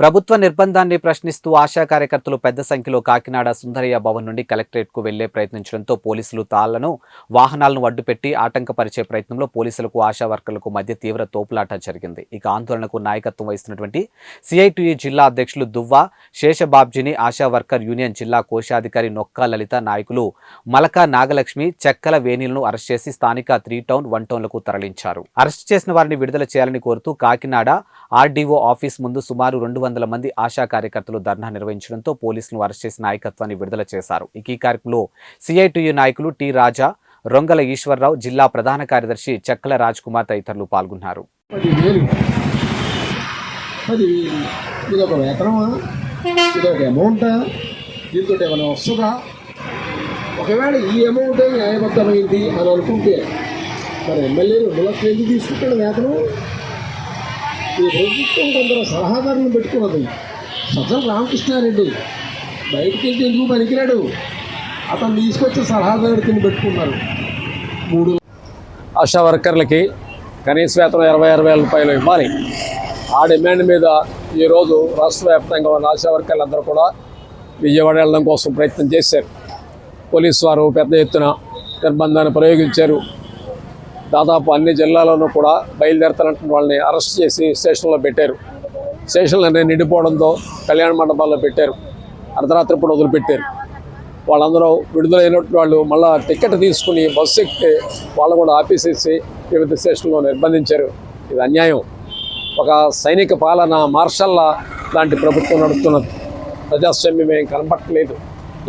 ప్రభుత్వ నిర్బంధాన్ని ప్రశ్నిస్తూ ఆశా కార్యకర్తలు పెద్ద సంఖ్యలో కాకినాడ సుందరయ్య భవన్ నుండి కలెక్టరేట్కు వెళ్ళే ప్రయత్నించడంతో పోలీసులు తాళ్ళను వాహనాలను అడ్డుపెట్టి ఆటంకపరిచే ప్రయత్నంలో పోలీసులకు ఆశా వర్కర్లకు మధ్య తీవ్ర తోపులాట జరిగింది. ఇక ఆందోళనకు నాయకత్వం వహిస్తున్నటువంటి సిఐటియు జిల్లా అధ్యక్షులు దువ్వా శేషబాబ్జీని ఆశా వర్కర్ యూనియన్ జిల్లా కోశాధికారి నొక్కా లలిత నాయకులు మలకా నాగలక్ష్మి చెక్కల వేణిలను అరెస్ట్ చేసి స్థానిక త్రీ టౌన్ వన్ టౌన్లకు తరలించారు. అరెస్ట్ చేసిన వారిని విడుదల చేయాలని కోరుతూ కాకినాడ ఆర్డీఓ ఆఫీస్ ముందు సుమారు రెండు వందల మంది ఆశా కార్యకర్తలు ధర్నా నిర్వహించడంతో పోలీసులను అరెస్ట్ చేసి నాయకత్వాన్ని విడుదల చేశారు. ఈ కార్యక్రమంలో సిఐటియు నాయకులు టి రాజా రొంగల ఈశ్వరరావు జిల్లా ప్రధాన కార్యదర్శి చెక్కల రాజ్ కుమార్ తదితరులు పాల్గొన్నారు. ఒకవేళ ఈ అమౌంట్ న్యాయబద్ధమైంది అని అనుకుంటే మరి ఎమ్మెల్యేలు రెండు లక్షలు ఎందుకు తీసుకుంటాడు వేతనం? ఈ ప్రభుత్వం కొందరు సలహాదారులను పెట్టుకున్నది. సజ్జల రామకృష్ణారెడ్డి. బయటికి వెళ్తే ఎందుకు పనికిరాడు? అతను తీసుకొచ్చి సలహాదారుడు పెట్టుకున్నారు. మూడు ఆశా వర్కర్లకి కనీస వేతనం ఇరవై ఆరు వేల రూపాయలు ఇవ్వాలి. ఆ డిమాండ్ మీద ఈరోజు రాష్ట్ర వ్యాప్తంగా ఉన్న ఆశా వర్కర్లందరూ కూడా విజయవాడ వెళ్ళడం కోసం ప్రయత్నం చేశారు. పోలీసు వారు పెద్ద ఎత్తున నిర్బంధాన్ని ప్రయోగించారు. దాదాపు అన్ని జిల్లాల్లోనూ కూడా బయలుదేరతానంటున్న వాళ్ళని అరెస్ట్ చేసి స్టేషన్లో పెట్టారు. స్టేషన్లు నిండిపోవడంతో కళ్యాణ మండపాల్లో పెట్టారు. అర్ధరాత్రి పూట వదిలిపెట్టారు. వాళ్ళందరూ విడుదలైనటువంటి వాళ్ళు మళ్ళా టికెట్ తీసుకుని బస్సు ఎక్కితే వాళ్ళు కూడా ఆపేసేసి వివిధ స్టేషన్లో నిర్బంధించారు. ఇది అన్యాయం. ఒక సైనిక పాలన మార్షల్లా లాంటి ప్రభుత్వం నడుస్తున్నది ప్రజాస్వామ్యం ఏం కనపట్టలేదు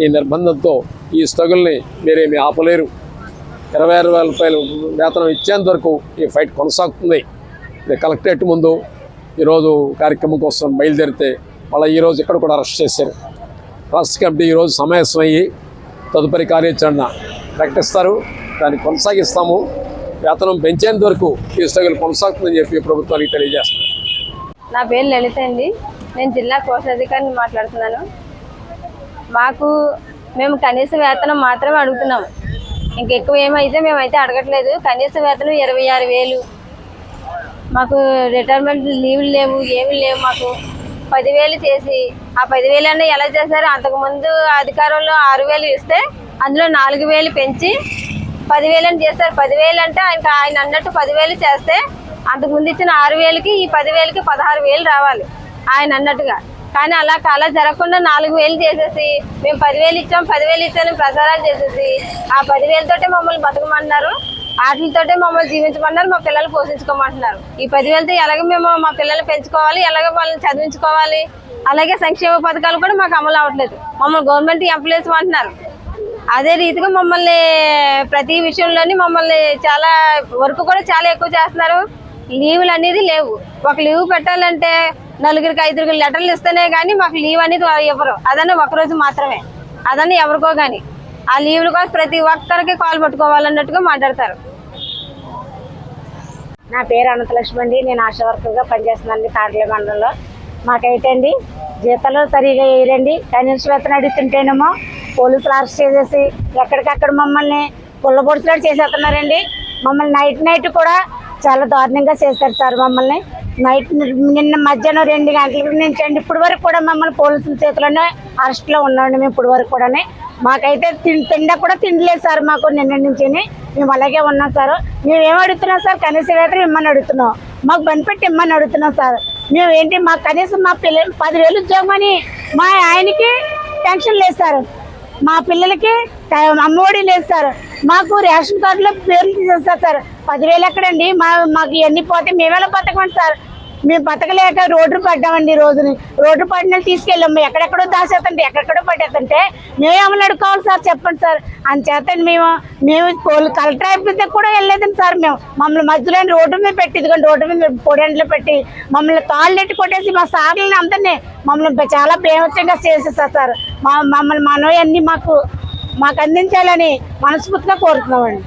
ఈ నిర్బంధంతో ఈ స్ట్రగుల్ని మీరేమీ ఆపలేరు. ఇరవై ఆరు వేల రూపాయలు వేతనం ఇచ్చేంత వరకు ఈ ఫైట్ కొనసాగుతుంది. ఇది కలెక్టరేట్ ముందు ఈరోజు కార్యక్రమం కోసం బయలుదేరితే మళ్ళీ ఈరోజు ఇక్కడ కూడా అరెస్ట్ చేశారు. రాష్ట్ర కమిటీ ఈరోజు సమావేశం అయ్యి తదుపరి కార్యాచరణ ప్రకటిస్తారు. దాన్ని కొనసాగిస్తాము. వేతనం పెంచేంత వరకు ఈ స్ట్రగుల్ కొనసాగుతుందని చెప్పి ప్రభుత్వానికి తెలియజేస్తున్నాం నా పేరు లలిత అండి. నేను జిల్లా కోశాధికారిని మాట్లాడుతున్నాను. మాకు మేము కనీస వేతనం మాత్రమే అడుగుతున్నాము. ఇంకెక్కువ ఏమైతే మేమైతే అడగట్లేదు. కనీస వేతనం ఇరవై ఆరు వేలు. మాకు రిటైర్మెంట్ లీవ్లు లేవు ఏమి లేవు మాకు. పదివేలు చేసి ఆ పదివేలు అన్నీ ఎలా చేశారు? అంతకుముందు అధికారంలో ఆరు వేలు ఇస్తే అందులో నాలుగు వేలు పెంచి పదివేలు అని చేస్తారు పదివేలు అంటే ఆయన ఆయన అన్నట్టు పదివేలు చేస్తే అంతకుముందు ఇచ్చిన ఆరు వేలకి ఈ పదివేలకి పదహారు వేలు రావాలి. ఆయన అన్నట్టుగా. కానీ అలా అలా జరగకుండా నాలుగు వేలు చేసేసి మేము పదివేలు ఇచ్చాం పదివేలు ఇచ్చామని ప్రసారాలు చేసేసి ఆ పదివేలతోటే మమ్మల్ని బతకమంటున్నారు. వాటితోటే మమ్మల్ని జీవించమన్నారు మా పిల్లలు పోషించుకోమంటున్నారు. ఈ పదివేలతో ఎలాగ మేము మా పిల్లల్ని పెంచుకోవాలి ఎలాగ వాళ్ళని చదివించుకోవాలి? అలాగే సంక్షేమ పథకాలు కూడా మాకు అమలు అవ్వట్లేదు. మమ్మల్ని గవర్నమెంట్ ఎంప్లాయీస్ అంటున్నారు. అదే రీతిగా మమ్మల్ని ప్రతి విషయంలోని మమ్మల్ని చాలా వర్క్ కూడా చాలా ఎక్కువ చేస్తున్నారు. లీవులు అనేది లేవు. ఒక లీవ్ పెట్టాలంటే నలుగురికి ఐదుగురు లెటర్లు ఇస్తేనే కానీ మాకు లీవ్ అనేది ఇవ్వరు అదన్నీ ఒకరోజు మాత్రమే. అదన్నీ ఎవరికో కానీ ఆ లీవ్లు కోసం ప్రతి ఒక్కరికి కాల్ పట్టుకోవాలన్నట్టుగా మాట్లాడతారు. నా పేరు అనంతలక్ష్మి అండి. నేను ఆశా వర్కర్గా పనిచేస్తున్నానండి తాడలే మండలంలో. మాకైతే అండి జీతాలు సరిగా వేయరండి. కనీస వేతన అడుగుతుంటేనేమో పోలీసులు అరెస్ట్ చేసేసి ఎక్కడికక్కడ మమ్మల్ని పుల్లబొడుసులాడు చేసేస్తున్నారండి. మమ్మల్ని నైట్ నైట్ కూడా చాలా దారుణంగా చేశారు సార్ మమ్మల్ని. నైట్ నిన్న మధ్యాహ్నం రెండు గంటల నుంచి అండి ఇప్పటి వరకు కూడా మమ్మల్ని పోలీసుల చేతిలోనే అరెస్ట్లో ఉన్నామండి మేము ఇప్పటి వరకు కూడా మాకైతే తిండి తిండా కూడా తిండలేదు సార్ మాకు నిన్న నుంచి మేము అలాగే ఉన్నాం సార్. మేము ఏం అడుగుతున్నాం సార్? కనీస వేతనం ఇమ్మని అడుగుతున్నాం. మాకు బనిపెట్టి ఇమ్మని అడుగుతున్నాం సార్. మేము ఏంటి మాకు కనీసం మా పిల్లలు పదివేలు ఉద్యోగం అని మా ఆయనకి పెన్షన్ లేదు సార్. మా పిల్లలకి అమ్మఒడి లేదు సార్. మాకు రేషన్ కార్డులో పేర్లు తీసేస్తారు సార్. పదివేలు ఎక్కడండి? మా మాకు ఇవన్నీ పోతే మేమేలా బతకమండి సార్? మేము బతకలేక రోడ్డు పడ్డామండి రోజుని. రోడ్డు పడిన తీసుకెళ్ళాము ఎక్కడెక్కడో దాసేస్తుంటే ఎక్కడెక్కడో పట్టేస్తుంటే మేము ఏమైనా అడుకోవాలి సార్ చెప్పండి సార్. అంచేత మేము మేము పోలీ కలెక్టర్ అయిపోతే కూడా వెళ్ళలేదండి సార్ మేము. మమ్మల్ని మధ్యలో రోడ్డు మీద పెట్టి ఇదిగోండి రోడ్డు మీద పొడెండ్లో పెట్టి మమ్మల్ని కాళ్ళు ఎట్టి కొట్టేసి మా సార్లని అందరినీ మమ్మల్ని చాలా బేమత్యంగా చేసేసారు సార్. మా మమ్మల్ని మనవి అన్నీ మాకు మాకు అందించాలని మనస్ఫూర్తిగా కోరుతున్నామండి.